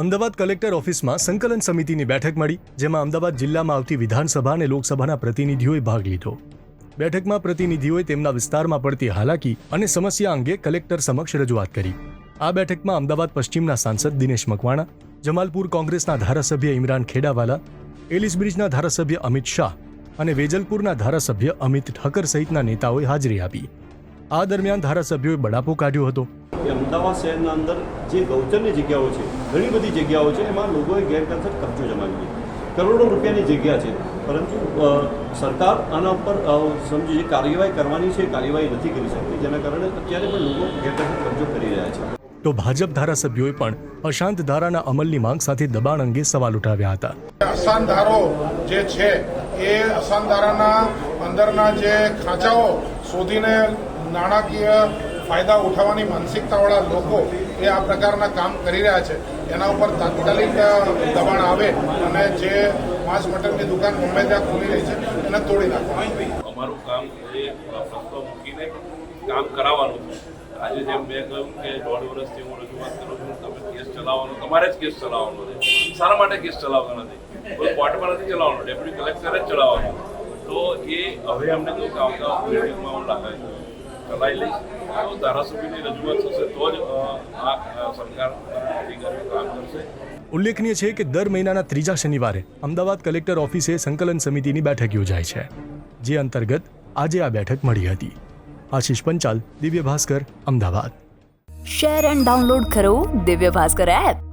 Ahmedabad collector ઓફિસમાં સંકલન સમિતિની બેઠક મળી, જેમાં અમદાવાદ જિલ્લામાં આવતી વિધાનસભા અને લોકસભાના પ્રતિનિધિઓએ ભાગ લીધો. બેઠકમાં પ્રતિનિધિઓએ તેમના વિસ્તારમાં પડતી હાલાકી અને સમસ્યા અંગે કલેક્ટર સમક્ષ રજૂઆત કરી. આ બેઠકમાં અમદાવાદ પશ્ચિમના સાંસદ દિનેશ મકવાણા, જમાલપુર કોંગ્રેસના ધારાસભ્ય ઇમરાન ખેડાવાલા, એલિસ બ્રિજના ધારાસભ્ય અમિત શાહ અને વેજલપુરના ધારાસભ્ય અમિત ઠક્કર સહિતના નેતાઓએ હાજરી આપી. આ દરમિયાન ધારાસભ્યોએ બડાપો કાઢ્યો હતો. કે અમદાવાદ શહેરના અંદર જે ગૌચરની જગ્યાઓ છે ઘણી બધી જગ્યાઓ છે એમાં લોકોએ ગેરકાયદેસર કબજો જમાવી છે કરોડો રૂપિયાની જગ્યા છે. પરંતુ સરકાર આના ઉપર સમજી જે કાર્યવાહી કરવાની છે એ કાર્યવાહી નથી કરી શકતી. જેના કારણે અત્યારે પણ લોકો ગેરકાયદેસર કબજો કરી રહ્યા છે. તો ભાજપ ધારાસભ્યોએ પણ અશાંત ધારાના અમલની માંગ સાથે દબાણ અંગે સવાલ ઉઠાવ્યા હતા. અશાંત ધારો જે છે એ અશાંત ધારાના અંદરના જે ખાંચાઓ શોધીને નાણાકીય ફાયદા ઉઠાવવાની માનસિકતાવાળા લોકો એ આ પ્રકારના કામ કરી રહ્યા છે. એના ઉપર તાત્કાલિક દબાણ આવે અને જે માંસ મટનની દુકાન મુંબઈ ત્યાં ખુલી રહી છે, એને તોડી નાખવા અમારું કામ એ પ્રસ્તાવ મૂકીને કામ કરાવવાનું છે. આજે જેમ મેં કહ્યું કે દોઢ વર્ષથી હું રજૂઆત કરું છું, તમે કેસ ચલાવવાનો, તમારે જ કેસ ચલાવવાનો છે. સારા માટે કેસ ચલાવવાનો નથી. કોઈ કોર્ટમાં નથી ચલાવવાનો ડેપ્યુટી કલેક્ટરે જ ચલાવવાનો. તો એ હવે અમને કહ્યું કે આવતા મિટિંગમાં હું લાગે ચલાવી તો ધારાસભ્યની રજૂઆત થશે તો જ આ સરકાર અધિકારીઓ કામ કરશે. ઉલ્લેખનીય છે કે દર મહિનાના ત્રીજા શનિવારે અમદાવાદ કલેક્ટર ઓફિસે સંકલન સમિતિની બેઠક યોજાય છે જે અંતર્ગત આજે આ બેઠક મળી હતી. Ashish Panchal Divya Bhaskar Ahmedabad. Share and download કરો દિવ્ય ભાસ્કર એપ.